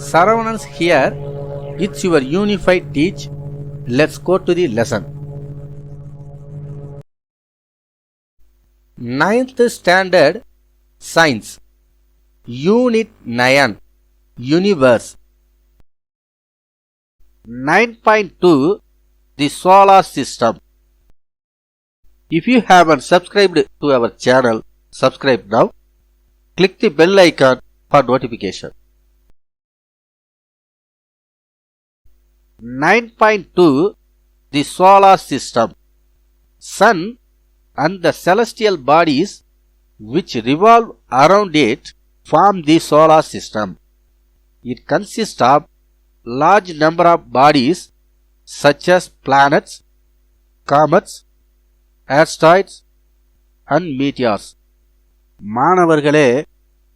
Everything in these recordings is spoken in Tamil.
Saravanans here. It's your unified teach. Let's go to the lesson. Ninth Standard Science Unit 9 Universe 9.2 The Solar System If you haven't subscribed to our channel, subscribe now. Click the bell icon for notification. 9.2 The Solar System Sun and the celestial bodies which revolve around it form the solar system. It consists of large number of bodies such as planets, comets, asteroids and meteors. மாணவர்களே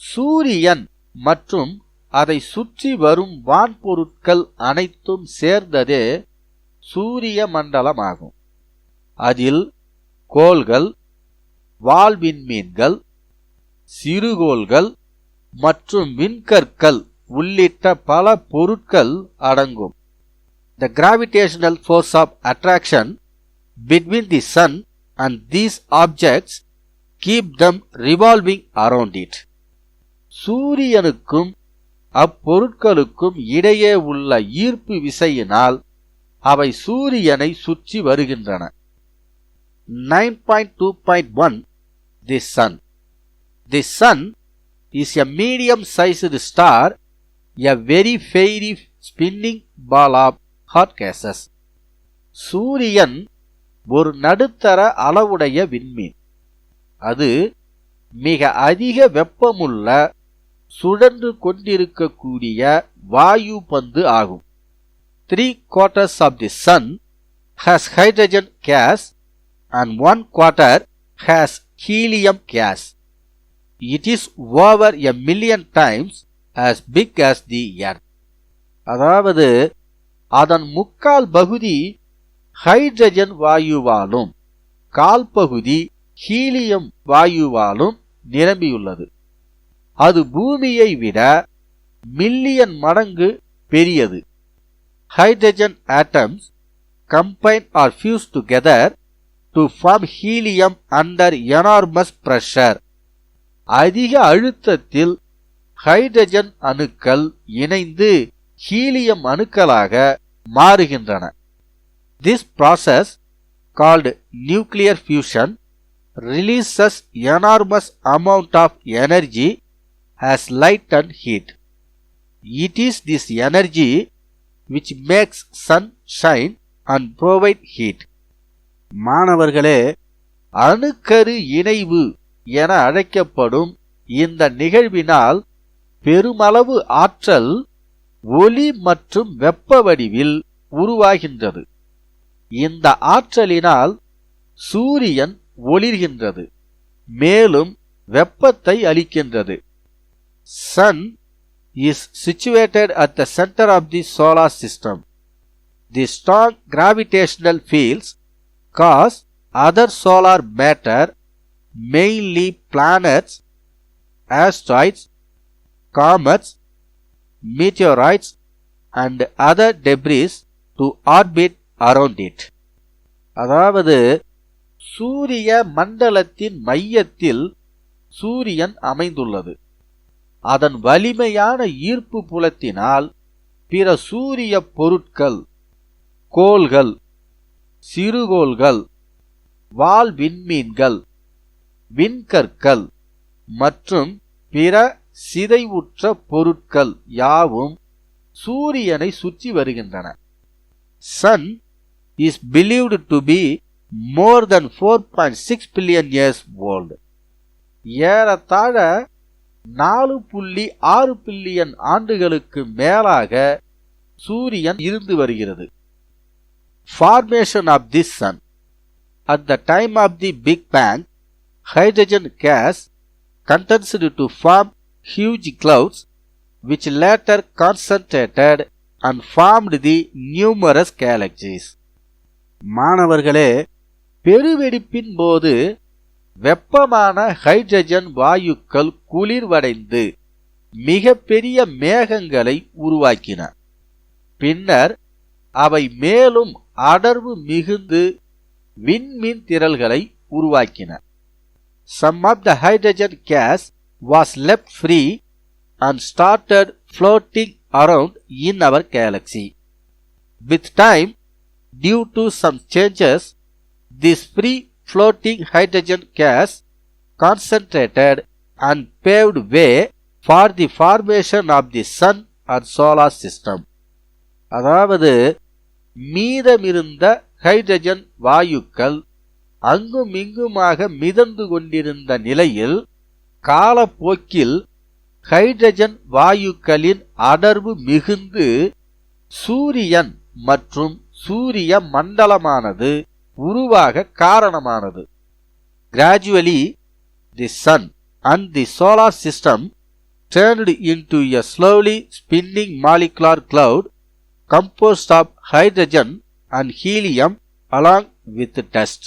சூரியன் மற்றும் அதை சுற்றி வரும் வான்பொருட்கள் அனைத்தும் சேர்ந்ததே சூரிய மண்டலமாகும். அதில் கோள்கள் வால்விண்மீன்கள் சிறுகோள்கள் மற்றும் விண்கற்கள் உள்ளிட்ட பல பொருட்கள் அடங்கும். The gravitational force of attraction between the sun and these objects keep them revolving around it சூரியனுக்கும் அப்பொருட்களுக்கும் இடையே உள்ள ஈர்ப்பு விசையினால் அவை சூரியனை சுற்றி வருகின்றன. Nine point two point one the sun the sun is a medium sized star a very fiery spinning ball of hot gases சூரியன் ஒரு நடுத்தர அளவுடைய விண்மீன். அது மிக அதிக வெப்பமுள்ள சுழன்று கொண்டிருக்கக்கூடிய வாயு பந்து ஆகும். Three quarters of the sun has hydrogen gas and one quarter has helium gas it is over a million times as big as the earth அதாவது அதன் முக்கால் பகுதி ஹைட்ரஜன் வாயுவாலும் கால் பகுதி ஹீலியம் வாயுவாலும் நிரம்பியுள்ளது. அது பூமியை விட மில்லியன் மடங்கு பெரியது. Hydrogen atoms combine or fuse together to form helium under enormous pressure அதிக அழுத்தத்தில் ஹைட்ரஜன் அணுக்கள் இணைந்து ஹீலியம் அணுக்களாக மாறுகின்றன. This process called nuclear fusion releases enormous amount of energy as light and heat it is this energy which makes sun shine and provide heat மாணவர்களே அணுக்கரு இணைவு என அழைக்கப்படும் இந்த நிகழ்வினால் பெருமளவு ஆற்றல் ஒளி மற்றும் வெப்ப வடிவில் உருவாகின்றது. இந்த ஆற்றலினால் சூரியன் ஒளிர்கின்றது மேலும் வெப்பத்தை அளிக்கின்றது. Sun is situated at the center of the solar system. The strong gravitational fields cause other solar matter, mainly planets, asteroids, comets, meteorites, and other debris to orbit around it. அதாவது சூரிய மண்டலத்தின் மையத்தில் சூரியன் அமைந்துள்ளது அதன் வலிமையான ஈர்ப்பு புலத்தினால் பிற சூரிய பொருட்கள் கோள்கள் சிறுகோள்கள் வால் விண்மீன்கள் விண்கற்கள் மற்றும் பிற சிதைவுற்ற பொருட்கள் யாவும் சூரியனை சுற்றி வருகின்றன. Sun is believed to be more than four point six billion years old ஏறத்தாழ நாலு புள்ளி ஆறு பில்லியன் ஆண்டுகளுக்கு மேலாக சூரியன் இருந்து வருகிறது formation of the sun at the time of the big bang hydrogen gas condensed to form huge clouds which later concentrated and formed the numerous galaxies. மாணவர்களே பெருவெடிப்பின் போது வெப்பமான ஹைட்ரஜன் வாயுக்கள் குளிர்வடைந்து மிகப்பெரிய மேகங்களை உருவாக்கின. பின்னர் அவை மேலும் அடர்வு மிகுந்து விண்மீன் திரள்களை உருவாக்கின. Some of the hydrogen gas was left free and started floating around in our galaxy with time due to some changes this free floating hydrogen gas concentrated and paved way for the formation of the sun and solar system. அதாவது மீதமிருந்த ஹைட்ரஜன் வாயுக்கள் அங்குமிங்குமாக மிதந்து கொண்டிருந்த நிலையில் காலப்போக்கில் ஹைட்ரஜன் வாயுக்களின் அடர்வு மிகுந்து சூரியன் மற்றும் சூரிய மண்டலமானது உருவாக காரணமானது gradually the sun and the solar system turned into a slowly spinning molecular cloud composed of hydrogen and helium along with dust.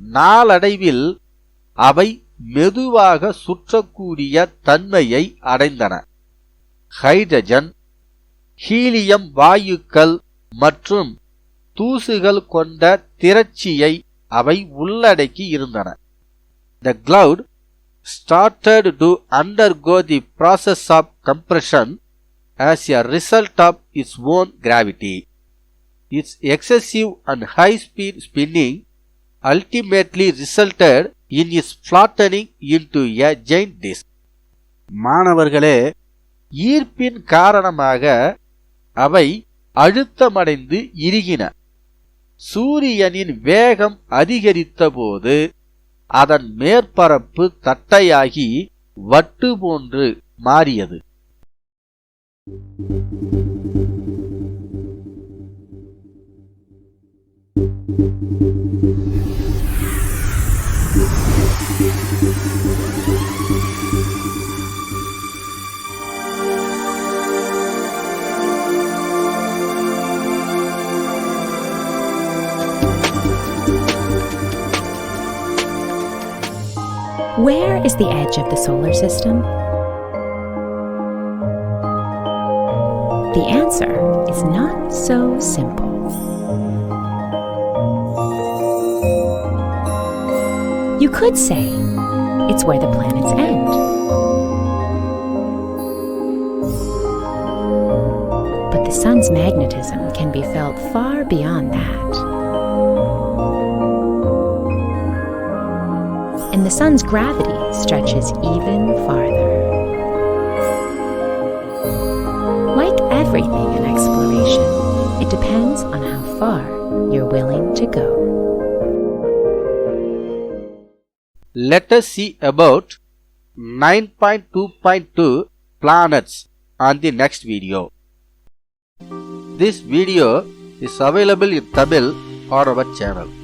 நாளடைவில் அவை மெதுவாக சுற்றக்கூடிய தன்மையை அடைந்தன ஹைட்ரஜன் ஹீலியம் வாயுக்கள் மற்றும் தூசுகள் கொண்ட திரட்சியை அவை உள்ளடக்கி இருந்தன the cloud started to undergo the process of compression as a result of its own gravity. Its excessive and high speed spinning ultimately resulted in its flattening into a giant disk. மாணவர்களே ஈர்ப்பின் காரணமாக அவை அழுத்தமடைந்து இறுகின சூரியனின் வேகம் அதிகரித்தபோது அதன் மேற்பரப்பு தட்டையாகி வட்டு போன்று மாறியது. Where is the edge of the solar system? The answer is not so simple. You could say it's where the planets end. But the sun's magnetism can be felt far beyond that. And the sun's gravity stretches even farther. Like everything in exploration, it depends on how far you're willing to go. Let us see about 9.2.2 planets on the next video. This video is available in Tamil on our channel.